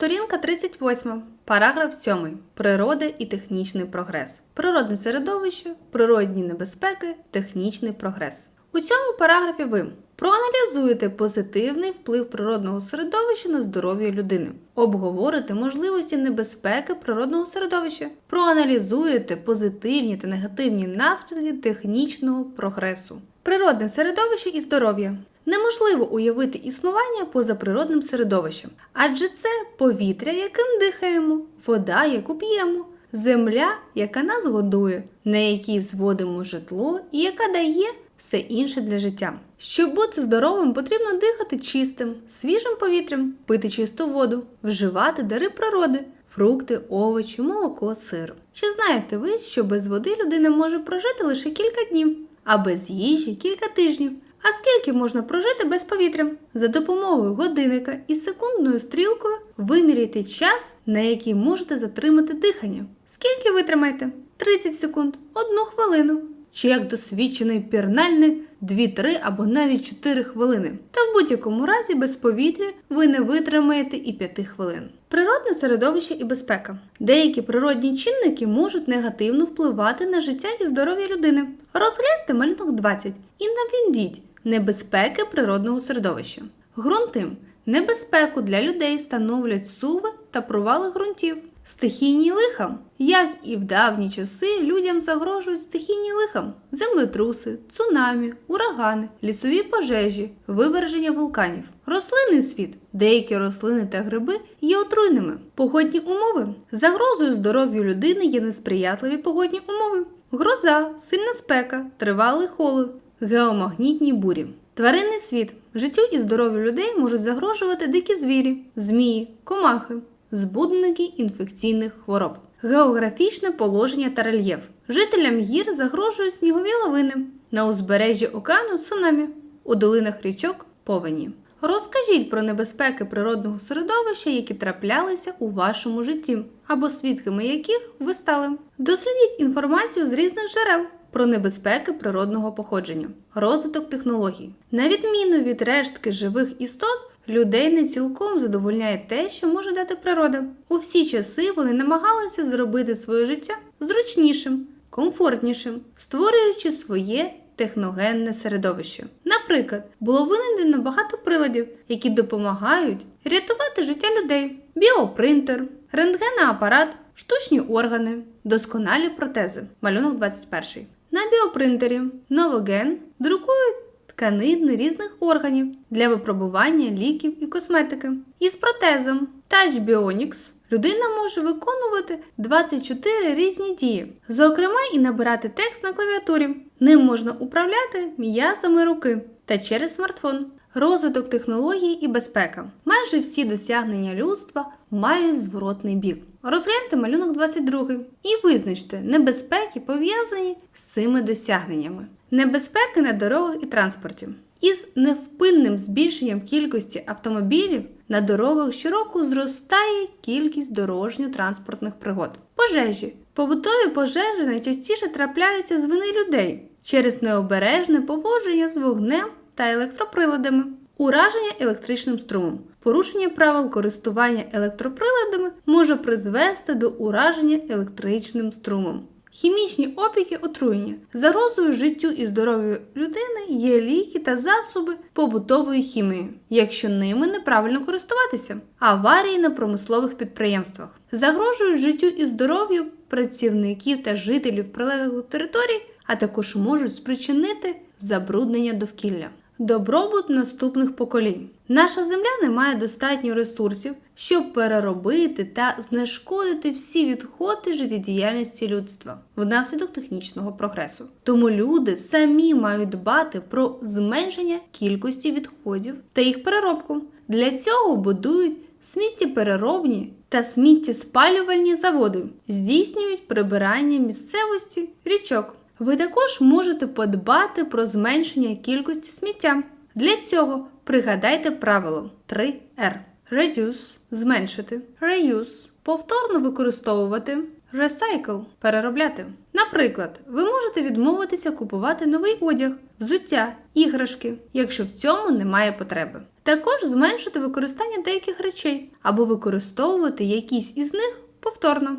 Сторінка 38, параграф 7. Природа і технічний прогрес. Природне середовище, природні небезпеки, технічний прогрес. У цьому параграфі ви проаналізуєте позитивний вплив природного середовища на здоров'я людини, обговорите можливості небезпеки природного середовища, проаналізуєте позитивні та негативні наслідки технічного прогресу. Природне середовище і здоров'я. Неможливо уявити існування поза природним середовищем, адже це повітря, яким дихаємо, вода, яку п'ємо, земля, яка нас годує, на якій зводимо житло і яка дає все інше для життя. Щоб бути здоровим, потрібно дихати чистим, свіжим повітрям, пити чисту воду, вживати дари природи, фрукти, овочі, молоко, сир. Чи знаєте ви, що без води людина може прожити лише кілька днів, а без їжі кілька тижнів? А скільки можна прожити без повітря? За допомогою годинника і секундною стрілкою виміряйте час, на який можете затримати дихання. Скільки витримаєте? 30 секунд, 1 хвилину. Чи як досвідчений пірнальник 2-3 або навіть 4 хвилини. Та в будь-якому разі без повітря ви не витримаєте і 5 хвилин. Природне середовище і безпека. Деякі природні чинники можуть негативно впливати на життя і здоров'я людини. Розгляньте малюнок 20 і навідіть небезпеки природного середовища. Грунти. Небезпеку для людей становлять суви та провали ґрунтів. Стихійні лиха. Як і в давні часи, людям загрожують стихійні лиха, землетруси, цунамі, урагани, лісові пожежі, виверження вулканів. Рослинний світ. Деякі рослини та гриби є отруйними. Погодні умови. Загрозою здоров'ю людини є несприятливі погодні умови. Гроза, сильна спека, тривалий холод, геомагнітні бурі. Тваринний світ. Життю і здоров'ю людей можуть загрожувати дикі звірі, змії, комахи, збудники інфекційних хвороб. Географічне положення та рельєф. Жителям гір загрожують снігові лавини, на узбережжі океану цунамі, у долинах річок повені. Розкажіть про небезпеки природного середовища, які траплялися у вашому житті, або свідками яких ви стали. Дослідіть інформацію з різних джерел про небезпеки природного походження, розвиток технологій. На відміну від рештки живих істот, людей не цілком задовольняє те, що може дати природа. У всі часи вони намагалися зробити своє життя зручнішим, комфортнішим, створюючи своє техногенне середовище. Наприклад, було винайдено багато приладів, які допомагають рятувати життя людей: біопринтер, рентгенний апарат, штучні органи, досконалі протези. Малюнок 21. На біопринтері Новоген друкують тканини різних органів для випробування ліків і косметики. Із протезом Touch Bionics людина може виконувати 24 різні дії, зокрема і набирати текст на клавіатурі. Ним можна управляти м'язами руки та через смартфон. Розвиток технологій і безпека. Майже всі досягнення людства мають зворотний бік. Розгляньте малюнок 22 і визначте небезпеки, пов'язані з цими досягненнями. Небезпеки на дорогах і транспорті. Із невпинним збільшенням кількості автомобілів на дорогах щороку зростає кількість дорожньо-транспортних пригод. Пожежі. Побутові пожежі найчастіше трапляються з вини людей через необережне поводження з вогнем та електроприладами, ураження електричним струмом. Порушення правил користування електроприладами може призвести до ураження електричним струмом. Хімічні опіки отруєння. Загрозою життю і здоров'ю людини є ліки та засоби побутової хімії, якщо ними неправильно користуватися, аварії на промислових підприємствах. Загрожують життю і здоров'ю працівників та жителів прилеглих територій, а також можуть спричинити забруднення довкілля. Добробут наступних поколінь. Наша земля не має достатньо ресурсів, щоб переробити та знешкодити всі відходи життєдіяльності людства внаслідок технічного прогресу. Тому люди самі мають дбати про зменшення кількості відходів та їх переробку. Для цього будують сміттєпереробні та сміттєспалювальні заводи, здійснюють прибирання місцевості річок. Ви також можете подбати про зменшення кількості сміття. Для цього пригадайте правило 3R. Reduce зменшити, reuse повторно використовувати, Recycle – переробляти. Наприклад, ви можете відмовитися купувати новий одяг, взуття, іграшки, якщо в цьому немає потреби. Також зменшити використання деяких речей або використовувати якісь із них повторно.